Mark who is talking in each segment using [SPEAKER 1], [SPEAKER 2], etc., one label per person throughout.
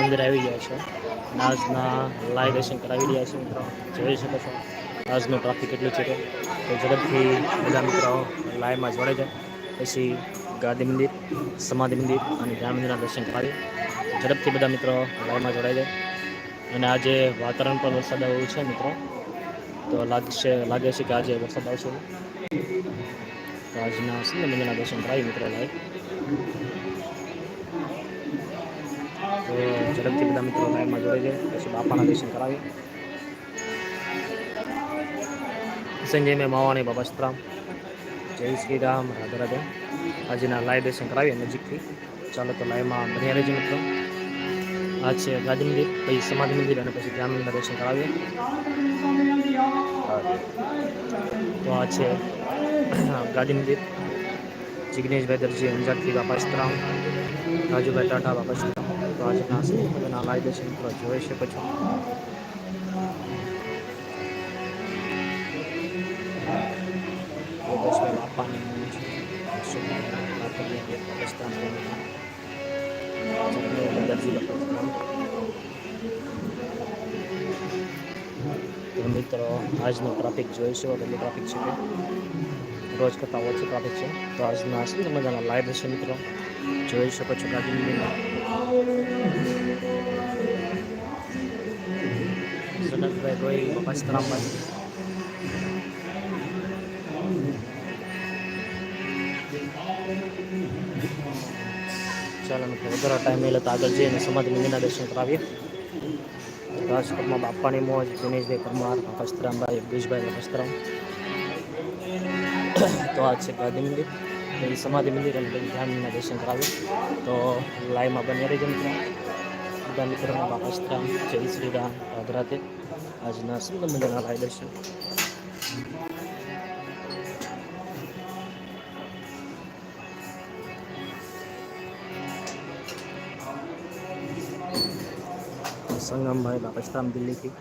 [SPEAKER 1] મંદિર આવી ગયા છે. આજના લાઈવ દર્શન કરાવી રહ્યા છે મિત્રો. જોઈ શકો છો. આજનું ટ્રાફિક કેટલું છે તો ઝડપથી બધા મિત્રો લાઈવમાં જોડાઈ જાય. પછી ગાંધી મંદિર, સમાધિ મંદિર અને જ્ઞાન મંદિરના દર્શન કરાવી. ઝડપથી બધા મિત્રો લાઈવમાં જોડાઈ જાય. અને આજે વાતાવરણ પણ વરસાદ આવ્યું છે મિત્રો. તો લાગશે, લાગે છે કે આજે વરસાદ આવશે. તો આજના સુંદર મંદિરના દર્શન કરાવી મિત્રો લાઈવ. ઝડપથી બધા મિત્રો લાઈનમાં જોડે છે પછી બાપાના દર્શન કરાવીએ. સંજય મેં માવાણી બાબા જય શ્રી રામ, રાધે રાધે. આજના લાઈવ દર્શન કરાવીએ નજીકથી. ચાલો તો લાઈવમાં બન્યા રહેજો મિત્રો. આ છે ગાંધી મંદિર, પછી સમાધિ મંદિર અને પછી ધ્યાન મંદિરના દર્શન કરાવીએ. તો આ છે ગાંધી મંદિર. જિગ્નેશભાઈ દરજી, અંજારથી બાપા સીતરામ, રાજુભાઈ ટાટા બાપા તો આજના બધાના લાઈવ દર્શન મિત્રો, જોઈ શકો છો. બાપાની મૂવી છે. તો મિત્રો, આજનો ટ્રાફિક જોઈશું કેટલો ટ્રાફિક છે રોજ કરતાં ઓછું ટ્રાફિક છે. તો આજના સુંદર મજાના લાઈવ છે મિત્રો. જોઈ શકો છો ગાંધી મંદિરમાં જનકભાઈ રોય ચાલો મિત્રો, વધારે ટાઈમ મળે તો આગળ જઈને સમાધિ મંદિરના દર્શન કરાવીએ. રાજકોટમાં બાપાની મોજ દિનેશભાઈ પરમાર કસ્તરામભાઈ યોગેશભાઈ કસ્તરામ તો આ છે ગાંધી મંદિર એ સમાધિ મંદિર અને પછી ધ્યાનના દર્શન કરાવ્યું તો લાઈવમાં બની રહેજો મિત્રો. બધા મિત્રોના બાપસ્તરામ જય શ્રી રામ. રાધે રાધે આજના સુંદર મજાના લાઈવ દર્શન. સંગમભાઈ બાપસ્તરામ દિલ્હીથી.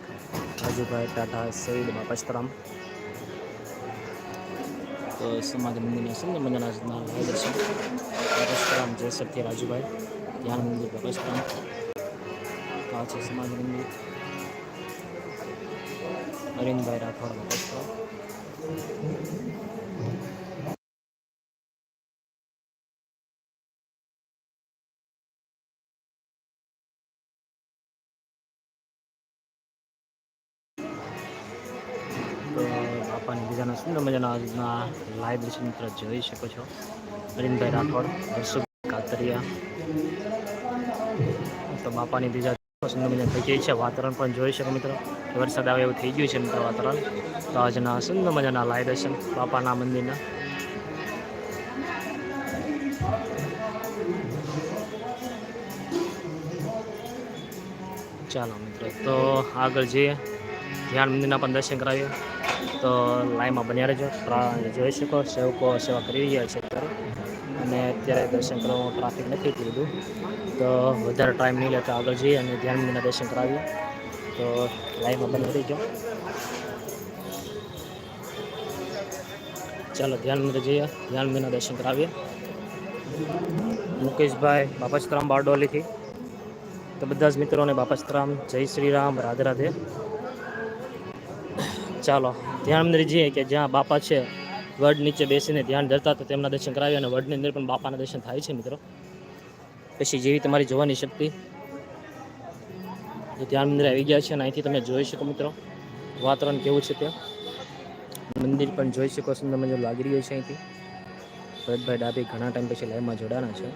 [SPEAKER 1] રાજુભાઈ ટાટા સૈદ બાપસ્તરામ તો સમાજ મંદિરના આજના લાઈવ દર્શન બાપસ્તરામ જયસરથી રાજુભાઈ. ધ્યાન મંદિર પરશુરામ. આ છે સમાધિ મંદિર. અરવિંદભાઈ રાઠોડ બાપસ્તરામ બાપાની બીજાના સુંદર મજાના આજના લાઈવ દર્શન મિત્ર જોઈ શકો છો. અરવિંદભાઈ રાઠોડ હર્ષુભાઈ કાતરિયા. તો બાપાની બીજા સુંદર મજા થઈ ગઈ છે. વાતાવરણ પણ જોઈ શકો મિત્રો. વરસાદ આવે એવું થઈ ગયું છે મિત્રો વાતાવરણ. તો આજના સુંદર મજાના લાઈવ દર્શન બાપાના મંદિરના. ચાલો મિત્રો, તો આગળ જઈએ. ધ્યાન મંદિરના પણ દર્શન કરાવીએ. તો લાઈનમાં બન્યા રહેજો. જોઈ શકો, સેવકો સેવા કરી રહ્યા છે અને અત્યારે દર્શન કરવાનું ટ્રાફિક નથી લીધું તો વધારે ટાઈમ નહીં લેતા આગળ જઈએ અને ધ્યાન મને દર્શન કરાવીએ. તો લાઈનમાં બની રહીજો. ચાલો, ધ્યાન મંદિર જઈએ. ધ્યાન મંદિરના દર્શન કરાવીએ. મુકેશભાઈ બાપસ્તરામ બારડોલીથી. તો બધા જ મિત્રોને બાપસ્તરામ. જય શ્રી રામ. રાધે રાધે. ચાલો, ધ્યાન અંદર જઈએ કે જ્યાં બાપા છે, વડ નીચે બેસીને ધ્યાન ધરતા તો તેમના દર્શન કરાવીએ અને વડની અંદર પણ બાપાના દર્શન થાય છે મિત્રો. પછી જેવી તમારી જોવાની શક્તિ ધ્યાન મંદિર આવી ગયા છે અને અહીંથી તમે જોઈ શકો મિત્રો, વાતાવરણ કેવું છે ત્યાં. મંદિર પણ જોઈ શકો સુંદર મજા લાગી રહ્યું છે અહીંથી. ભરતભાઈ ડાબી ઘણા ટાઈમ પછી લાઈવમાં જોડાના છે.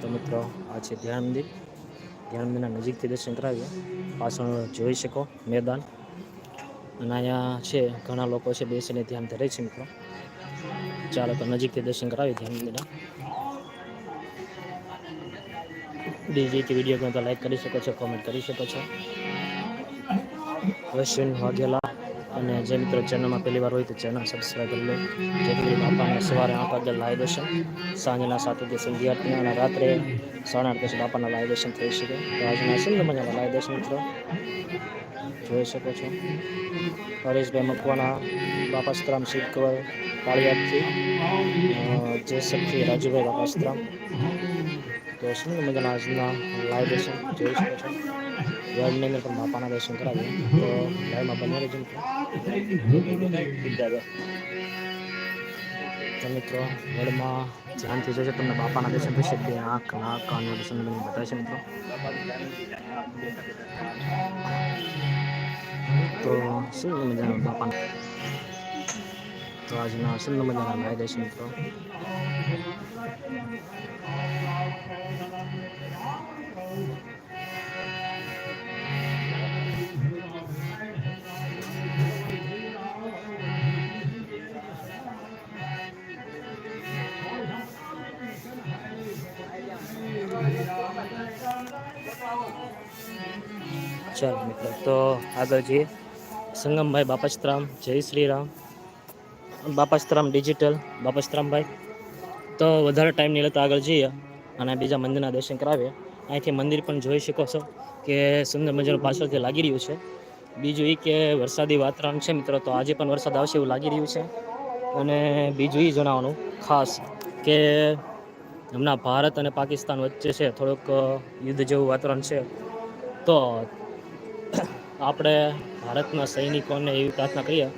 [SPEAKER 1] તો મિત્રો, આ છે ધ્યાન મંદિર. ધ્યાન મંદિરના નજીકથી દર્શન કરાવીએ. પાછળ જોઈ શકો મેદાન. અને અહીંયા છે, ઘણા લોકો છે, બેસીને ધ્યાન ધરે છે મિત્રો. ચાલો તો નજીકથી દર્શન કરાવીએ ધ્યાન મંદિરના. બીજી વીડિયો ગમે તો લાઈક કરી શકો છો, કોમેન્ટ કરી શકો છો. અશ્વિન વાઘેલા અને જે મિત્રો ચેનલમાં પહેલી વાર હોય તો ચેનલ સબસ્ક્રાઈબ કરી લે. જેથી બાપાને સવારે આઠ વાગે લાઈવ દર્શન સાંજના સાત વાગે સંધ્યા આરતી અને રાત્રે સાડા આઠ પછી બાપાના લાઈવ દર્શન થઈ શકે. તો આજના સુંદર મજાના લાઈવ દર્શન મિત્રો. જોઈ શકો છો. હરેશભાઈ મકવાના બાપાસ્તરામ શીખ કાળિયાદથી જયસરથી રાજુભાઈ બાપાસ્તરામ તો સુંદર મજાના આજના લાઈવ દર્શન જોઈ શકો છો. વર્લ્ડની અંદર પણ બાપાના દર્શન કરાવીએ. તો લાઈવમાં બની રહેજો મિત્રો. તો મિત્રો વર્લ્ડમાં ધ્યાનથી જોજો, તમને બાપાના દર્શન થશે બે આંખ, નાક કાન દર્શન તમને બતાવશે મિત્રો. તો સુંદર મજાના બાપાના? તો આજના સુંદર મજાના લાઈવ દર્શન મિત્રો. ચાલો મિત્રો, તો આગળ જઈએ. સંગમભાઈ બાપાસ્ત્રામ, જય શ્રી રામ બાપસ્તરામ ડિજિટલ બાપાસ્ત્રામભાઈ. તો વધારે ટાઈમ નહીં લેતા આગળ જઈએ અને બીજા મંદિરના દર્શન કરાવીએ. અહીંથી મંદિર પણ જોઈ શકો છો કે સુંદર મજાનું પાછળથી લાગી રહ્યું છે. બીજું એ કે વરસાદી વાતાવરણ છે મિત્રો, તો આજે પણ વરસાદ આવશે એવું લાગી રહ્યું છે. અને બીજું એ જણાવવાનું ખાસ કે હમણાં ભારત અને પાકિસ્તાન વચ્ચે છે થોડુંક યુદ્ધ જેવું વાતાવરણ છે. તો આપણે ભારતના સૈનિકોને એવી પ્રાર્થના કરીએ,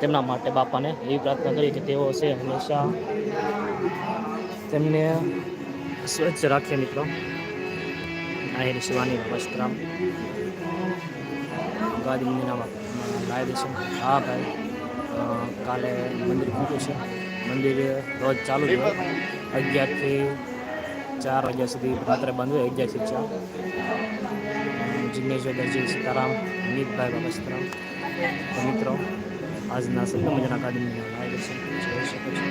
[SPEAKER 1] તેમના માટે બાપાને એવી પ્રાર્થના કરીએ કે તેઓ છે હંમેશા તેમને સ્વચ્છ રાખે મિત્રો. આહિર શિવાની વસ્ત્રામ. ગાદી મંદિરના લાવી દઈશું હા ભાઈ કાલે મંદિર ખુલ્યું છે. મંદિર રોજ ચાલુ હોય. અગિયારથી ચાર વાગ્યા સુધી રાત્રે બંધ હોય, અગિયારથી ચાર. જિગ્નેશ દરજી, સીતારામ, અમિતભાઈ બાબસ્તરામ તો મિત્રો, આજના સત્ય મજાના કાદમીના લાઈવ દર્શન જોઈ શકો છો.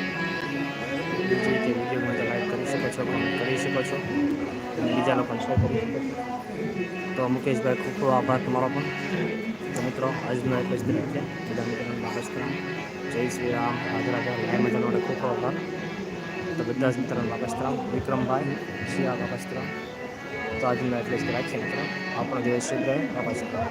[SPEAKER 1] બીજી રીતે વિડીયોમાં તો લાઈક કરી શકો છો કમેન્ટ કરી શકો છો. બીજાનો બીજા લોકોને શેર કરી શકો છો. તો મુકેશભાઈ, ખૂબ ખૂબ આભાર તમારો પણ. તો મિત્રો, આજનો એક જ દિન છે. બધા મિત્રો બાબસ્તરામ જય શ્રી રામ. રાજા રાજા લાઈવ મજાનો ખૂબ ખૂબ આભાર. તો બધા જ મિત્રોને બાબસ્તરામ વિક્રમભાઈ શિયા બાબસ્તરામ તો આજનો એટલે જ રાખીએ મિત્રો. આપણો દિવસ શુભ રહે. બાબસ્તરામ